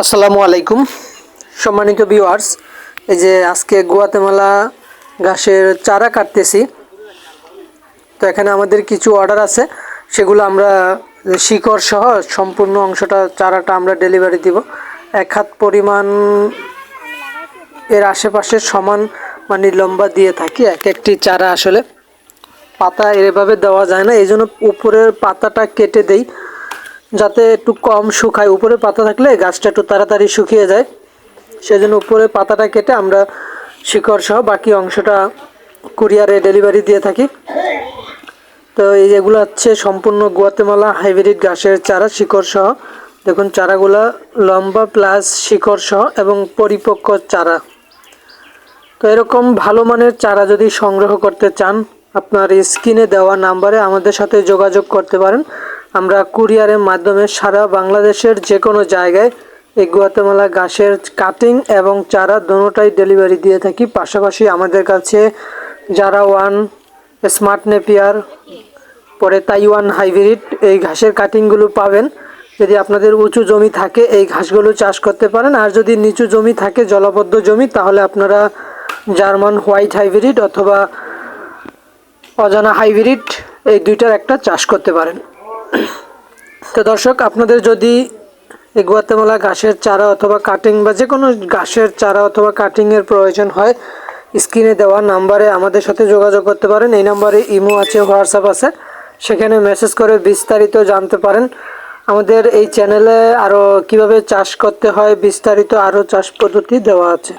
আসসালামু আলাইকুম। সম্মানিত ভিউয়ার্স এই যে আজকে গুয়াতেমালা ঘাসের চারা কাটতেছি। তো এখানে আমাদের কিছু অর্ডার আছে, সেগুলো আমরা শিকড় সহ সম্পূর্ণ অংশটা, চারাটা আমরা ডেলিভারি দিব। এক হাত পরিমাণ এর আশেপাশে সমান মানে লম্বা দিয়ে থাকি, এক একটি চারা আসলে। পাতা এভাবে দেওয়া যায় না, এই জন্য উপরের পাতাটা কেটে দেই। যাতে একটু কম শুকায়। উপরে পাতা থাকলে গাছটা একটু তাড়াতাড়ি শুকিয়ে যায়। সেজন্য উপরে পাতাটা কেটে আমরা শিকড় সহ বাকি অংশটা কুরিয়ারে ডেলিভারি দিয়ে থাকি। তো এই যেগুলো হচ্ছে সম্পূর্ণ গুয়াতেমালা হাইব্রিড গাছের চারা, শিকড় সহ। দেখুন, চারাগুলা লম্বা প্লাস শিকড় সহ এবং পরিপক্ক চারা। তো এরকম ভালো মানের চারা যদি সংগ্রহ করতে চান, আপনার স্ক্রিনে দেওয়া নাম্বারে আমাদের সাথে যোগাযোগ করতে পারেন। আমরা কুরিয়ারের মাধ্যমে সারা বাংলাদেশের যে কোনো জায়গায় এই গুয়াতেমালা ঘাসের কাটিং এবং চারা দোনোটাই ডেলিভারি দিয়ে থাকি। পাশাপাশি আমাদের কাছে যারা ওয়ান স্মার্ট নেপিয়ার পরে তাইওয়ান হাইব্রিড এই ঘাসের কাটিংগুলো পাবেন। যদি আপনাদের উঁচু জমি থাকে, এই ঘাসগুলো চাষ করতে পারেন। আর যদি নিচু জমি থাকে, জলবদ্ধ জমি, তাহলে আপনারা জার্মান হোয়াইট হাইব্রিড অথবা অজানা হাইব্রিড এই দুইটার একটা চাষ করতে পারেন। তো দর্শক, আপনাদের যদি এই গুয়াতেমালা ঘাসের চারা অথবা কাটিং বা যে কোনো ঘাসের চারা অথবা কাটিংয়ের প্রয়োজন হয়, স্ক্রিনে দেওয়া নাম্বারে আমাদের সাথে যোগাযোগ করতে পারেন। এই নাম্বারে ইমো আছে, হোয়াটসঅ্যাপ আছে। সেখানে মেসেজ করে বিস্তারিত জানতে পারেন। আমাদের এই চ্যানেলে আরও কীভাবে চাষ করতে হয়, বিস্তারিত আরও চাষ পদ্ধতি দেওয়া আছে।